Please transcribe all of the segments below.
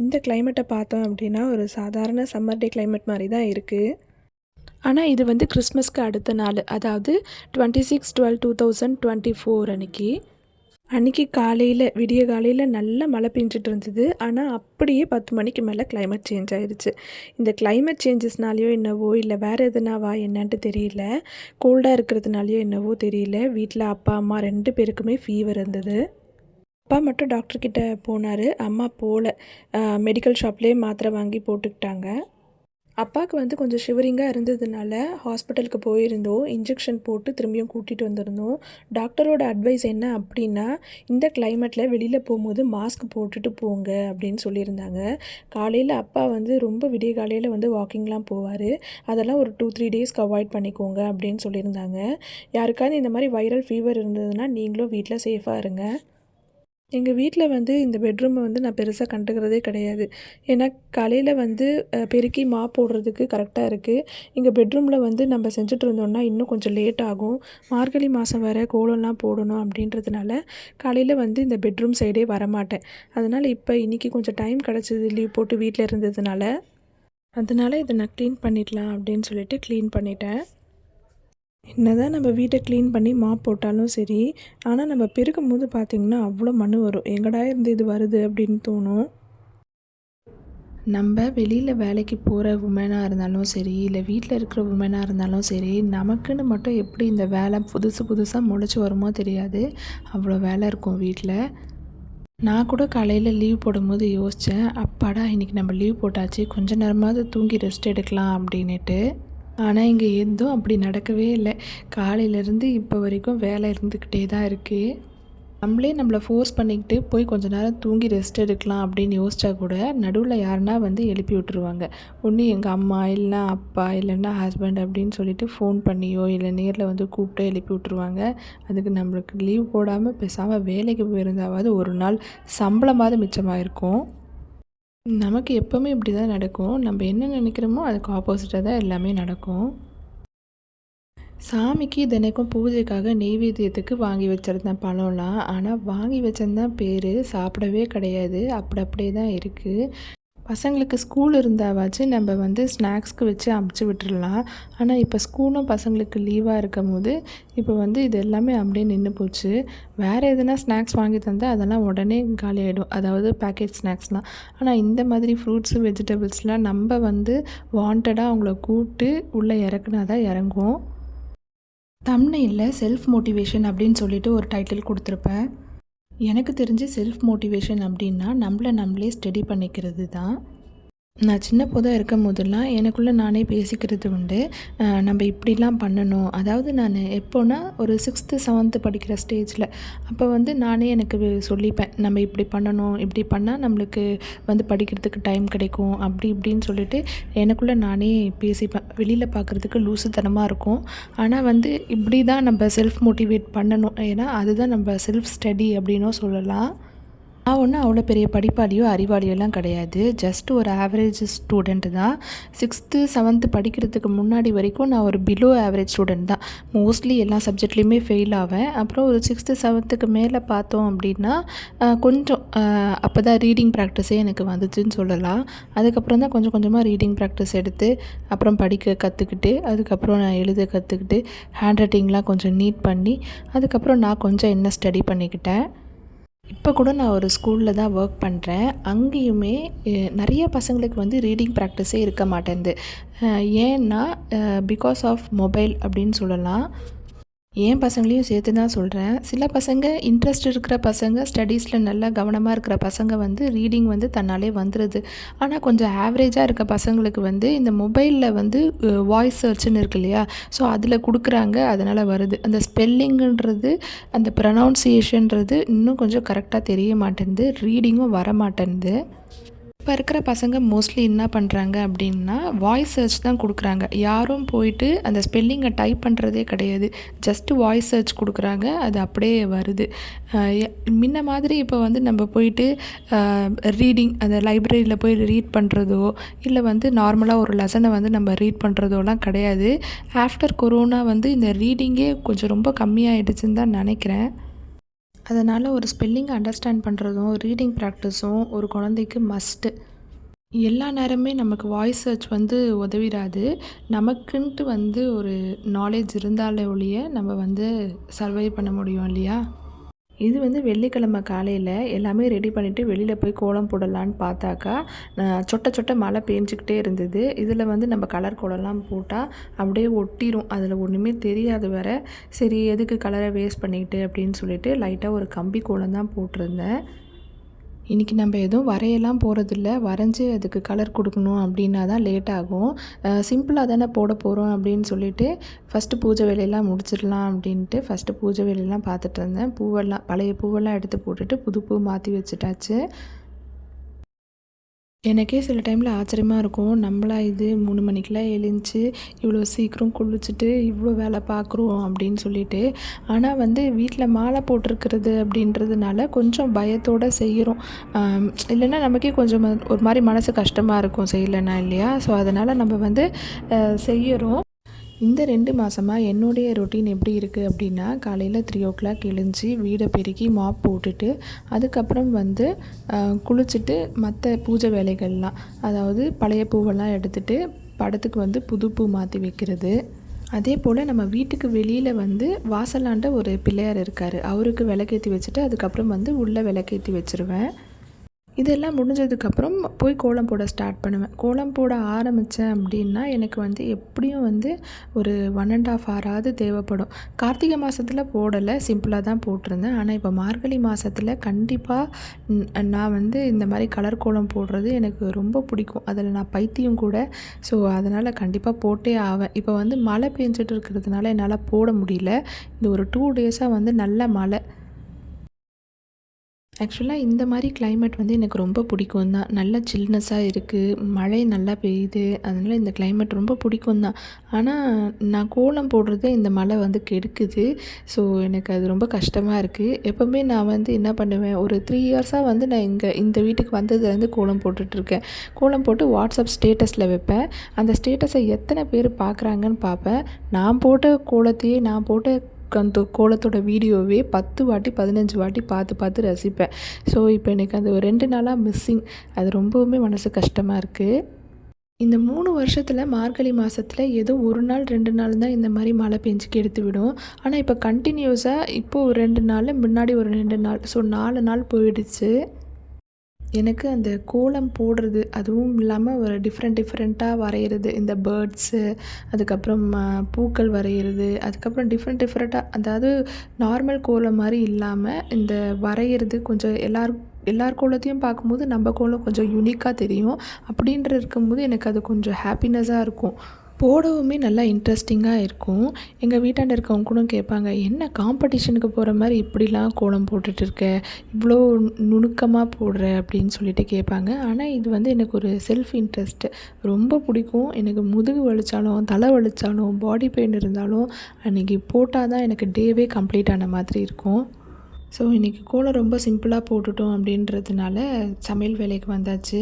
இந்த கிளைமேட்டை பார்த்தோம் அப்படின்னா ஒரு சாதாரண சம்மர் டே கிளைமேட் மாதிரி தான் இருக்குது ஆனால் இது வந்து கிறிஸ்மஸ்க்கு அடுத்த நாள் அதாவது twenty six twelve two thousand twenty four அன்றைக்கி அன்றைக்கி காலையில் விடிய காலையில் நல்லா மழை பெஞ்சிட்டு இருந்தது. ஆனால் அப்படியே பத்து மணிக்கு மேலே கிளைமேட் சேஞ்ச் ஆயிடுச்சு இந்த கிளைமேட் சேஞ்சஸ்னாலேயோ என்னவோ இல்லை வேறு எதுனாவா என்னன்ட்டு தெரியல. கோல்டாக இருக்கிறதுனாலையோ என்னவோ தெரியல. வீட்டில் அப்பா அம்மா ரெண்டு பேருக்குமே ஃபீவர் இருந்தது. அப்பா மட்டும் டாக்டர் கிட்ட போனார். அம்மா போகல மெடிக்கல் ஷாப்லேயே மாத்திரை வாங்கி போட்டுக்கிட்டாங்க. அப்பாவுக்கு வந்து கொஞ்சம் ஷிவரிங்காக இருந்ததுனால ஹாஸ்பிட்டலுக்கு போயிருந்தோம். இன்ஜெக்ஷன் போட்டு திரும்பியும் கூட்டிகிட்டு வந்திருந்தோம். டாக்டரோட அட்வைஸ் என்ன அப்படின்னா இந்த கிளைமேட்டில் வெளியில் போகும்போது மாஸ்க் போட்டுட்டு போங்க அப்படின்னு சொல்லியிருந்தாங்க. காலையில் அப்பா வந்து ரொம்ப விடிய காலையில் வந்து வாக்கிங்லாம் போவார். அதெல்லாம் ஒரு டூ த்ரீ டேஸ்க்கு அவாய்ட் பண்ணிக்கோங்க அப்படின்னு சொல்லியிருந்தாங்க. யாருக்காவது இந்த மாதிரி வைரல் ஃபீவர் இருந்ததுன்னா நீங்களும் வீட்டில் சேஃபாக இருங்க. எங்கள் வீட்டில் வந்து இந்த பெட்ரூமை வந்து நான் பெருசாக கண்டுக்கிறதே கிடையாது. ஏன்னா காலையில் வந்து பெருக்கி மா போடுறதுக்கு கரெக்டாக இருக்குது எங்கள் பெட்ரூமில் வந்து நம்ம செஞ்சுட்டு இருந்தோம்னா இன்னும் கொஞ்சம் லேட் ஆகும். மார்கழி மாதம் வேறு கோலம்லாம் போடணும் அப்படின்றதுனால காலையில் வந்து இந்த பெட்ரூம் சைடே வரமாட்டேன். அதனால் இப்போ இன்றைக்கி கொஞ்சம் டைம் கிடச்சிது லீவ் போட்டு வீட்டில் இருந்ததுனால. அதனால இதை நான் க்ளீன் பண்ணிடலாம் அப்படின்னு சொல்லிட்டு க்ளீன் பண்ணிட்டேன். என்னதான் நம்ம வீட்டை க்ளீன் பண்ணி மாப் போட்டாலும் சரி ஆனால் நம்ம பெருக்கும் போது பார்த்திங்கன்னா அவ்வளோ மண் வரும். எங்கடா இருந்து இது வருது அப்படின்னு தோணும். நம்ம வெளியில் வேலைக்கு போகிற உமனாக இருந்தாலும் சரி இல்லை வீட்டில் இருக்கிற உமனாக இருந்தாலும் சரி நமக்குன்னு மட்டும் எப்படி இந்த வேலை புதுசு புதுசாக முளைச்சி வருமோ தெரியாது. அவ்வளோ வேலை இருக்கும் வீட்டில் நான் கூட காலையில் லீவ் போடும்போது யோசித்தேன் அப்பாடா இன்றைக்கி நம்ம லீவ் போட்டாச்சு கொஞ்ச நேரமாவது தூங்கி ரெஸ்ட் எடுக்கலாம் அப்படின்னுட்டு. ஆனால் இங்கே எதுவும் அப்படி நடக்கவே இல்லை. காலையிலேருந்து இப்போ வரைக்கும் வேலை இருந்துக்கிட்டே தான் இருக்குது நம்மளே நம்மளை ஃபோர்ஸ் பண்ணிக்கிட்டு போய் கொஞ்ச நேரம் தூங்கி ரெஸ்ட் எடுக்கலாம் அப்படின்னு யோசிச்சா கூட நடுவில் யாருன்னா வந்து எழுப்பி விட்டுருவாங்க. ஒன்று எங்கள் அம்மா இல்லைன்னா அப்பா இல்லைன்னா ஹஸ்பண்ட் அப்படின்னு சொல்லிட்டு ஃபோன் பண்ணியோ இல்லை நேரில் வந்து கூப்பிட்டோ எழுப்பி விட்டுருவாங்க. அதுக்கு நம்மளுக்கு லீவ் போடாமல் பேசாமல் வேலைக்கு போயிருந்தாவது ஒரு நாள் சம்பளமாவது மிச்சமாக இருக்கும் நமக்கு எப்போவுமே இப்படி தான் நடக்கும். நம்ம என்ன நினைக்கிறோமோ அதுக்கு ஆப்போசிட்டாக தான் எல்லாமே நடக்கும். சாமிக்கு தினைக்கும் பூஜைக்காக நெய்வேத்தியத்துக்கு வாங்கி வச்சுருந்தேன் பழம்லாம். ஆனால் வாங்கி வச்சிருந்தான் பேர் சாப்பிடவே கிடையாது. அப்படி அப்படியே தான் இருக்குது பசங்களுக்கு ஸ்கூல் இருந்தாவாச்சு நம்ம வந்து ஸ்நாக்ஸ்க்கு வச்சு அமுச்சு விட்டுடலாம் ஆனால் இப்போ ஸ்கூலும் பசங்களுக்கு லீவாக இருக்கும் போது இப்போ வந்து இது எல்லாமே அப்படியே நின்று போச்சு. வேறு எதுனா ஸ்நாக்ஸ் வாங்கி தந்தால் அதெல்லாம் உடனே காலியாகிடும் அதாவது பேக்கெட் ஸ்நாக்ஸ்லாம் ஆனால் இந்த மாதிரி ஃப்ரூட்ஸு வெஜிடபிள்ஸ்லாம் நம்ம வந்து வாண்டடாக அவங்கள கூப்பிட்டு உள்ளே இறக்குனா தான் இறங்குவோம். தம்னையில் செல்ஃப் மோட்டிவேஷன் அப்படின்னு சொல்லிட்டு ஒரு டைட்டில் கொடுத்துருப்பேன். எனக்கு தெரிஞ்சு செல்ஃப் மோட்டிவேஷன் அப்படின்னா நம்மளை நம்மளே ஸ்டடி பண்ணிக்கிறது தான் நான் சின்ன போதாக இருக்கும் போதெல்லாம் எனக்குள்ளே நானே பேசிக்கிறது உண்டு. நம்ம இப்படிலாம் பண்ணணும். அதாவது நான் எப்போன்னா ஒரு சிக்ஸ்த்து செவன்த்து படிக்கிற ஸ்டேஜில் அப்போ வந்து நானே எனக்கு சொல்லிப்பேன். நம்ம இப்படி பண்ணணும். இப்படி பண்ணால் நம்மளுக்கு வந்து படிக்கிறதுக்கு டைம் கிடைக்கும். அப்படி இப்படின்னு சொல்லிட்டு எனக்குள்ளே நானே பேசிப்பேன். வெளியில் பார்க்குறதுக்கு லூசுத்தனமாக இருக்கும். ஆனால் வந்து இப்படி தான் நம்ம செல்ஃப் மோட்டிவேட் பண்ணணும். ஏன்னா அதுதான் நம்ம செல்ஃப் ஸ்டடி அப்படின்னும் சொல்லலாம். நான் ஒன்றும் அவ்வளோ பெரிய படிப்பாளியோ அறிவாளியோலாம் கிடையாது. ஜஸ்ட் ஒரு ஆவரேஜ் ஸ்டூடெண்ட் தான். சிக்ஸ்த்து செவன்த்து படிக்கிறதுக்கு முன்னாடி வரைக்கும் நான் ஒரு பிலோ ஆவரேஜ் ஸ்டூடெண்ட் தான். மோஸ்ட்லி எல்லா சப்ஜெக்ட்லேயுமே ஃபெயில் ஆவேன். அப்புறம் ஒரு சிக்ஸ்த்து செவன்த்துக்கு மேலே பார்த்தோம் அப்படின்னா கொஞ்சம் அப்போ தான் ரீடிங் ப்ராக்டிஸே எனக்கு வந்துச்சுன்னு சொல்லலாம். அதுக்கப்புறம் தான் கொஞ்சம் கொஞ்சமாக ரீடிங் ப்ராக்டிஸ் எடுத்து அப்புறம் படிக்க கற்றுக்கிட்டு அதுக்கப்புறம் நான் எழுத கற்றுக்கிட்டு ஹேண்ட் ரைட்டிங்லாம் கொஞ்சம் நீட் பண்ணி அதுக்கப்புறம் நான் கொஞ்சம் என்ன ஸ்டடி பண்ணிக்கிட்டேன்? இப்போ கூட நான் ஒரு ஸ்கூலில் தான் ஒர்க் பண்ணுறேன் அங்கேயுமே நிறைய பசங்களுக்கு வந்து ரீடிங் ப்ராக்டிஸே இருக்க மாட்டேங்குது ஏன்னா பிகாஸ் ஆஃப் மொபைல் அப்படின்னு சொல்லலாம். என் பசங்களையும் சேர்த்து தான் சொல்கிறேன் சில பசங்க இன்ட்ரெஸ்ட் இருக்கிற பசங்க ஸ்டடீஸில் நல்லா கவனமாக இருக்கிற பசங்க வந்து ரீடிங் வந்து தன்னாலே வந்துடுது ஆனால் கொஞ்சம் ஆவரேஜாக இருக்க பசங்களுக்கு வந்து இந்த மொபைலில் வந்து வாய்ஸ் சர்ச்னு இருக்கு இல்லையா? ஸோ அதில் கொடுக்குறாங்க அதனால் வருது. அந்த ஸ்பெல்லிங்குன்றது அந்த ப்ரனவுன்சியேஷன்றது இன்னும் கொஞ்சம் கரெக்டாக தெரிய மாட்டேங்குது ரீடிங்கும் வர மாட்டேங்குது இப்போ இருக்கிற பசங்க மோஸ்ட்லி என்ன பண்ணுறாங்க அப்படின்னா வாய்ஸ் சர்ச் தான் கொடுக்குறாங்க. யாரும் போயிட்டு அந்த ஸ்பெல்லிங்கை டைப் பண்ணுறதே கிடையாது. ஜஸ்ட்டு வாய்ஸ் சர்ச் கொடுக்குறாங்க அது அப்படியே வருது. முன்ன மாதிரி இப்போ வந்து நம்ம போயிட்டு ரீடிங் அந்த லைப்ரரியில் போய் ரீட் பண்ணுறதோ இல்லை வந்து நார்மலாக ஒரு லெசனை வந்து நம்ம ரீட் பண்ணுறதோலாம் கிடையாது. ஆஃப்டர் கொரோனா வந்து இந்த ரீடிங்கே கொஞ்சம் ரொம்ப கம்மியாகிடுச்சுன்னு தான் நினைக்கிறேன். அதனால் ஒரு ஸ்பெல்லிங் அண்டர்ஸ்டாண்ட் பண்ணுறதும் ரீடிங் ப்ராக்டிஸும் ஒரு குழந்தைக்கு மஸ்ட்டு எல்லா நேரமே நமக்கு வாய்ஸ் சர்ச் வந்து உதவிடாது. நமக்குன்ட்டு வந்து ஒரு நாலேஜ் இருந்தாலே ஒழிய நம்ம வந்து சர்வை பண்ண முடியும் இல்லையா? இது வந்து வெள்ளிக்கிழமை காலையில் எல்லாமே ரெடி பண்ணிவிட்டு வெளியில் போய் கோலம் போடலான்னு பார்த்தாக்கா சொட்ட சொட்ட மழை பேஞ்சிக்கிட்டே இருந்தது. இதில் வந்து நம்ம கலர் கோலம்லாம் போட்டால் அப்படியே ஒட்டிடும் அதில் ஒன்றுமே தெரியாது வேற. சரி எதுக்கு கலரை வேஸ்ட் பண்ணிக்கிட்டு அப்படின்னு சொல்லிட்டு லைட்டாக ஒரு கம்பி கோலம் தான் போட்டிருந்தேன். இன்றைக்கி நம்ம எதுவும் வரையெல்லாம் போகிறதில்ல வரைஞ்சி அதுக்கு கலர் கொடுக்கணும் அப்படின்னா தான் லேட் ஆகும். சிம்பிளாக தானே போட போகிறோம் அப்படின்னு சொல்லிட்டு ஃபஸ்ட்டு பூஜை வேலையெல்லாம் முடிச்சிடலாம் அப்படின்ட்டு ஃபஸ்ட்டு பூஜை வேலையெல்லாம் பார்த்துட்டு இருந்தேன். பூவெல்லாம் பழைய பூவெல்லாம் எடுத்து போட்டுட்டு புது பூ மாற்றி வச்சுட்டாச்சு. எனக்கே சில டைமில் ஆச்சரியமாக இருக்கும். நம்மளா இது மூணு மணிக்கெலாம் எழுந்துச்சி இவ்வளோ சீக்கிரம் குளிச்சுட்டு இவ்வளோ வேலை பார்க்குறோம் அப்படின்னு சொல்லிட்டு. ஆனால் வந்து வீட்டில் மாலை போட்டிருக்கிறது அப்படின்றதுனால கொஞ்சம் பயத்தோடு செய்கிறோம் இல்லைன்னா நமக்கே கொஞ்சம் ஒரு மாதிரி மனசு கஷ்டமாக இருக்கும் செய்யலைன்னா இல்லையா? ஸோ அதனால் நம்ம வந்து செய்கிறோம் இந்த ரெண்டு மாதமாக என்னுடைய ரொட்டீன் எப்படி இருக்குது அப்படின்னா காலையில் த்ரீ ஓ கிளாக் எழுஞ்சி வீடை பெருக்கி மாப் போட்டுட்டு அதுக்கப்புறம் வந்து குளிச்சுட்டு மற்ற பூஜை வேலைகள்லாம் அதாவது பழைய பூவெல்லாம் எடுத்துகிட்டு படத்துக்கு வந்து புது பூ மாற்றி வைக்கிறது. அதே போல் நம்ம வீட்டுக்கு வெளியில் வந்து வாசலாண்ட ஒரு பிள்ளையார் இருக்கார். அவருக்கு விளக்கேற்றி வச்சுட்டு அதுக்கப்புறம் வந்து உள்ளே விளக்கேற்றி வச்சுருவேன். இதெல்லாம் முடிஞ்சதுக்கப்புறம் போய் கோலம் போட ஸ்டார்ட் பண்ணுவேன். கோலம் போட ஆரம்பித்தேன் அப்படின்னா எனக்கு வந்து எப்படியும் வந்து ஒரு ஒன் அண்ட் ஆஃப் ஹவராவது தேவைப்படும். கார்த்திகை மாதத்தில் போடலை சிம்பிளாக தான் போட்டிருந்தேன். ஆனால் இப்போ மார்கழி மாதத்தில் கண்டிப்பாக நான் வந்து இந்த மாதிரி கலர் கோலம் போடுறது எனக்கு ரொம்ப பிடிக்கும். அதில் நான் பைத்தியம் கூட. ஸோ அதனால் கண்டிப்பாக போட்டே ஆவேன். இப்போ வந்து மழை பெஞ்சிட்டு இருக்கிறதுனால என்னால் போட முடியல. இந்த ஒரு டூ டேஸாக வந்து நல்ல மழை. ஆக்சுவலாக இந்த மாதிரி கிளைமேட் வந்து எனக்கு ரொம்ப பிடிக்கும் தான் நல்ல சில்னஸாக இருக்குது மழை நல்லா பெய்யுது. அதனால் இந்த கிளைமேட் ரொம்ப பிடிக்கும் தான் ஆனால் நான் கோலம் போடுறது இந்த மழை வந்து கெடுக்குது. ஸோ எனக்கு அது ரொம்ப கஷ்டமாக இருக்குது எப்போவுமே நான் வந்து என்ன பண்ணுவேன்? ஒரு த்ரீ இயர்ஸாக வந்து நான் இங்கே இந்த வீட்டுக்கு வந்ததுலேருந்து கோலம் போட்டுட்ருக்கேன். கோலம் போட்டு வாட்ஸ்அப் ஸ்டேட்டஸில் வைப்பேன். அந்த ஸ்டேட்டஸை எத்தனை பேர் பார்க்குறாங்கன்னு பார்ப்பேன். நான் போட்ட கோலத்தையே நான் போட்ட அந்த கோலத்தோட வீடியோவே பத்து வாட்டி பதினஞ்சு வாட்டி பார்த்து பார்த்து ரசிப்பேன். ஸோ இப்போ எனக்கு அது ஒரு ரெண்டு நாளாக மிஸ்ஸிங் அது ரொம்பவுமே மனசு கஷ்டமாக இருக்குது இந்த மூணு வருஷத்தில் மார்கழி மாதத்தில் ஏதோ ஒரு நாள் ரெண்டு நாள் தான் இந்த மாதிரி மழை பெஞ்சுக்கு எடுத்து விடும். ஆனால் இப்போ கண்டினியூஸாக இப்போது ஒரு ரெண்டு நாள் முன்னாடி ஒரு ரெண்டு நாள். ஸோ நாலு நாள் போயிடுச்சு. எனக்கு அந்த கோலம் போடுறது அதுவும் இல்லாமல் ஒரு டிஃப்ரெண்ட் டிஃப்ரெண்ட்டாக வரைகிறது இந்த பேர்ட்ஸு அதுக்கப்புறம் பூக்கள் வரைகிறது அதுக்கப்புறம் டிஃப்ரெண்ட் டிஃப்ரெண்ட்டாக அதாவது நார்மல் கோலம் மாதிரி இல்லாமல் இந்த வரைகிறது கொஞ்சம் எல்லார் எல்லார் கோலத்தையும் பார்க்கும்போது நம்ம கோலம் கொஞ்சம் யூனிக்காக தெரியும். அப்படின்ற இருக்கும்போது எனக்கு அது கொஞ்சம் ஹாப்பினஸ்ஸாக இருக்கும். போடவுமே நல்லா இன்ட்ரெஸ்டிங்காக இருக்கும். எங்கள் வீட்டாண்ட இருக்கவங்க கூட கேட்பாங்க என்ன காம்படிஷனுக்கு போகிற மாதிரி இப்படிலாம் கோலம் போட்டுட்ருக்க இவ்வளோ நுணுக்கமாக போடுற? அப்படின்னு சொல்லிட்டு கேட்பாங்க. ஆனால் இது வந்து எனக்கு ஒரு செல்ஃப் இன்ட்ரெஸ்ட்டு ரொம்ப பிடிக்கும். எனக்கு முதுகு வலித்தாலும் தலை வலித்தாலும் பாடி பெயின் இருந்தாலும் அன்றைக்கி போட்டால் தான் எனக்கு டேவே கம்ப்ளீட் ஆன மாதிரி இருக்கும். ஸோ இன்றைக்கி கோலம் ரொம்ப சிம்பிளாக போட்டுட்டோம் அப்படின்றதுனால சமையல் வேலைக்கு வந்தாச்சு.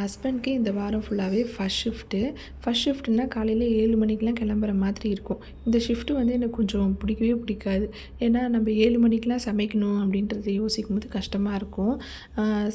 ஹஸ்பண்ட்க்கு இந்த வாரம் ஃபுல்லாகவே ஃபஸ்ட் ஷிஃப்ட்டு ஃபஸ்ட் ஷிஃப்ட்னால் காலையில் ஏழு மணிக்கெலாம் கிளம்புற மாதிரி இருக்கும். இந்த ஷிஃப்ட்டு வந்து எனக்கு கொஞ்சம் பிடிக்கவே பிடிக்காது. ஏன்னா நம்ம ஏழு மணிக்கெலாம் சமைக்கணும் அப்படின்றத யோசிக்கும் போது கஷ்டமாக இருக்கும்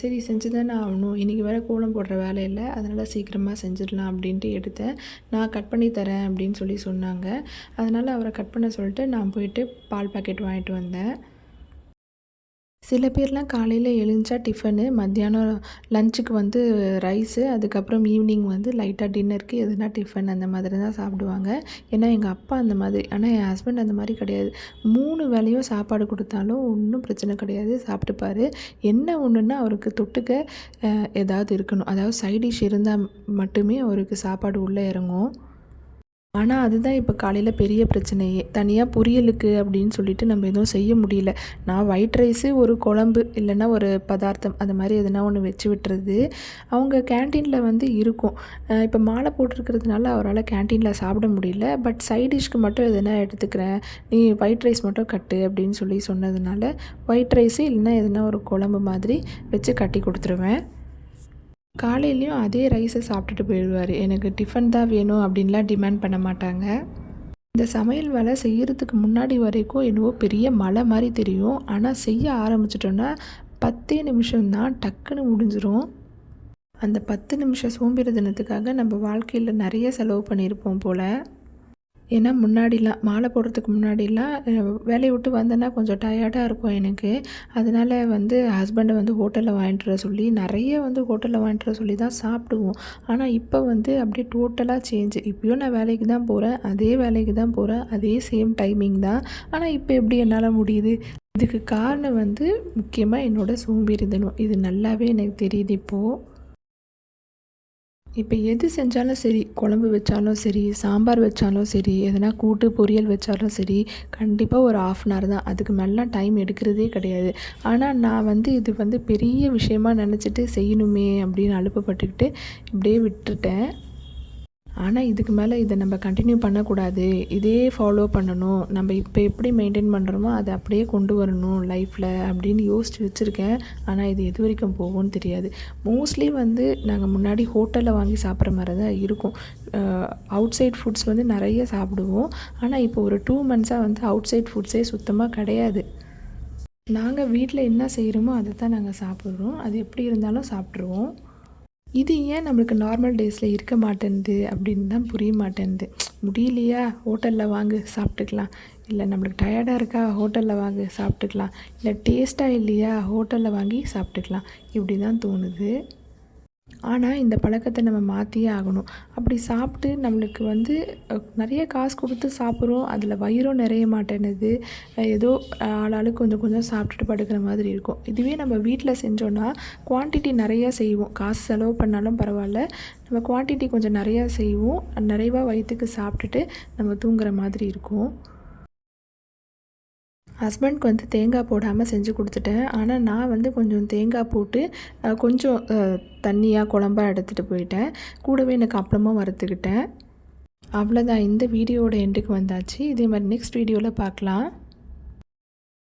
சரி செஞ்சு தானே ஆகணும். இன்றைக்கி வேறு கோலம் போடுற வேலை இல்லை. அதனால் சீக்கிரமாக செஞ்சிடலாம் அப்படின்ட்டு எடுத்தேன். நான் கட் பண்ணி தரேன் அப்படின்னு சொல்லி சொன்னாங்க. அதனால் அவரை கட் பண்ண சொல்லிட்டு நான் போயிட்டு பால் பாக்கெட் வாங்கிட்டு வந்தேன். சில பேர்லாம் காலையில் எழுந்திரிச்சா டிஃபனு மத்தியானம் லஞ்சுக்கு வந்து ரைஸு அதுக்கப்புறம் ஈவினிங் வந்து லைட்டாக டின்னருக்கு எதுனா டிஃபன் அந்த மாதிரி தான் சாப்பிடுவாங்க. ஏன்னா எங்கள் அப்பா அந்த மாதிரி ஆனால் என் ஹஸ்பண்ட் அந்த மாதிரி கிடையாது. மூணு வேலையும் சாப்பாடு கொடுத்தாலும் ஒன்றும் பிரச்சனை கிடையாது சாப்பிட்டுப்பார். என்ன ஒன்றுன்னா அவருக்கு தொட்டுக்க ஏதாவது இருக்கணும். அதாவது சைடிஷ் இருந்தால் மட்டுமே அவருக்கு சாப்பாடு உள்ளே இறங்கும். ஆனால் அதுதான் இப்போ காலையில் பெரிய பிரச்சனையே. தனியாக பொரியலுக்கு அப்படின்னு சொல்லிட்டு நம்ம எதுவும் செய்ய முடியல. நான் ஒயிட் ரைஸு ஒரு குழம்பு இல்லைன்னா ஒரு பதார்த்தம் அது மாதிரி எதுனா ஒன்று வச்சு விட்டுறது அவங்க கேன்டீனில் வந்து இருக்கும். இப்போ மாலை போட்டிருக்கிறதுனால அவரால் கேன்டீனில் சாப்பிட முடியல. பட் சைட் டிஷ்க்கு மட்டும் எதுனா எடுத்துக்கிறேன். நீ ஒயிட் ரைஸ் மட்டும் கட்டு அப்படின்னு சொல்லி சொன்னதுனால ஒயிட் ரைஸு இல்லைன்னா எதுனா ஒரு குழம்பு மாதிரி வச்சு கட்டி கொடுத்துருவேன். காலையிலையும் அதே ரைஸை சாப்பிட்டுட்டு போயிடுவார். எனக்கு டிஃபன் தான் வேணும் அப்படின்லாம் டிமாண்ட் பண்ண மாட்டாங்க. இந்த சமையல் வேலை செய்கிறதுக்கு முன்னாடி வரைக்கும் என்னவோ பெரிய மலை மாதிரி தெரியும். ஆனால் செய்ய ஆரம்பிச்சிட்டோன்னா பத்தே நிமிஷம்தான் டக்குன்னு முடிஞ்சிடும் அந்த பத்து நிமிஷம் சோம்பேறி தினத்துக்காக நம்ம வாழ்க்கையில் நிறைய செலவு பண்ணியிருப்போம் போல். ஏன்னா முன்னாடிலாம் மாலை போடுறதுக்கு முன்னாடிலாம் வேலையை விட்டு வந்தேன்னா கொஞ்சம் டயர்டாக இருக்கும் எனக்கு. அதனால் வந்து ஹஸ்பண்டை வந்து ஹோட்டலில் வாங்கிட்டு வர சொல்லி நிறைய வந்து ஹோட்டலில் வாங்கிட்டு வர சொல்லி தான் சாப்பிடுவோம். ஆனால் இப்போ வந்து அப்படியே டோட்டலாக சேஞ்ச் இப்போயும் நான் வேலைக்கு தான் போகிறேன் அதே வேலைக்கு தான் போகிறேன் அதே சேம் டைமிங் தான். ஆனால் இப்போ எப்படி என்னால் முடியுது? இதுக்கு காரணம் வந்து முக்கியமாக என்னோட சோம்பேறிதனம் இது நல்லாவே எனக்கு தெரியுது இப்போது இப்போ எது செஞ்சாலும் சரி குழம்பு வச்சாலும் சரி சாம்பார் வச்சாலும் சரி எதனா கூட்டு பொரியல் வச்சாலும் சரி கண்டிப்பாக ஒரு ஆஃப் அன் ஹவர் தான். அதுக்கு மேலாம் டைம் எடுக்கிறதே கிடையாது. ஆனால் நான் வந்து இது வந்து பெரிய விஷயமா நினச்சிட்டு செய்யணுமே அப்படின்னு அனுப்பப்பட்டுக்கிட்டு இப்படியே விட்டுட்டேன். ஆனால் இதுக்கு மேலே இதை நம்ம கண்டினியூ பண்ணக்கூடாது. இதே ஃபாலோ பண்ணணும். நம்ம இப்போ எப்படி மெயின்டைன் பண்ணுறோமோ அதை அப்படியே கொண்டு வரணும் லைஃப்பில் அப்படின்னு யோசித்து வச்சுருக்கேன். ஆனால் இது எது வரைக்கும் போகும்னு தெரியாது. மோஸ்ட்லி வந்து நாங்கள் முன்னாடி ஹோட்டலில் வாங்கி சாப்பிட்ற மாதிரி தான் இருக்கும். அவுட் சைட் ஃபுட்ஸ் வந்து நிறைய சாப்பிடுவோம். ஆனால் இப்போ ஒரு டூ மந்த்ஸாக வந்து அவுட் சைட் ஃபுட்ஸே சுத்தமாக கிடையாது. நாங்கள் வீட்டில் என்ன செய்கிறோமோ அதை தான் நாங்கள் சாப்பிட்றோம். அது எப்படி இருந்தாலும் சாப்பிட்ருவோம் இது ஏன் நம்மளுக்கு நார்மல் டேஸில் இருக்க மாட்டேன்து அப்படின்னு தான் புரிய மாட்டேன்து. முடியலையா? ஹோட்டலில் வாங்கு சாப்பிட்டுக்கலாம். இல்லை நம்மளுக்கு டயர்டாக இருக்கா? ஹோட்டலில் வாங்கு சாப்பிட்டுக்கலாம். இல்லை டேஸ்ட்டாக இல்லையா? ஹோட்டலில் வாங்கி சாப்பிட்டுக்கலாம். இப்படி தான் தோணுது. ஆனால் இந்த பழக்கத்தை நம்ம மாற்றியே ஆகணும். அப்படி சாப்பிட்டு நம்மளுக்கு வந்து நிறைய காசு கொடுத்து சாப்பிட்றோம். அதில் வயிறும் நிறைய மாட்டேனுது ஏதோ ஆளாளுக்கு கொஞ்சம் கொஞ்சம் சாப்பிட்டுட்டு படுக்கிற மாதிரி இருக்கும். இதுவே நம்ம வீட்டில் செஞ்சோன்னா குவான்டிட்டி நிறையா செய்வோம். காசு செலவு பண்ணாலும் பரவாயில்ல. நம்ம குவான்டிட்டி கொஞ்சம் நிறையா செய்வோம். நிறைவாக வயிற்றுக்கு சாப்பிட்டுட்டு நம்ம தூங்குற மாதிரி இருக்கும். ஹஸ்பண்ட்க்கு வந்து தேங்காய் போடாமல் செஞ்சு கொடுத்துட்டேன். ஆனால் நான் வந்து கொஞ்சம் தேங்காய் போட்டு கொஞ்சம் தண்ணியாக குழம்பாக எடுத்துகிட்டு போயிட்டேன். கூடவே எனக்கு அப்பளமும் வறுத்துக்கிட்டேன். அவ்வளோதான் இந்த வீடியோவோட எண்டுக்கு வந்தாச்சு. இதே மாதிரி நெக்ஸ்ட் வீடியோவில் பார்க்கலாம்.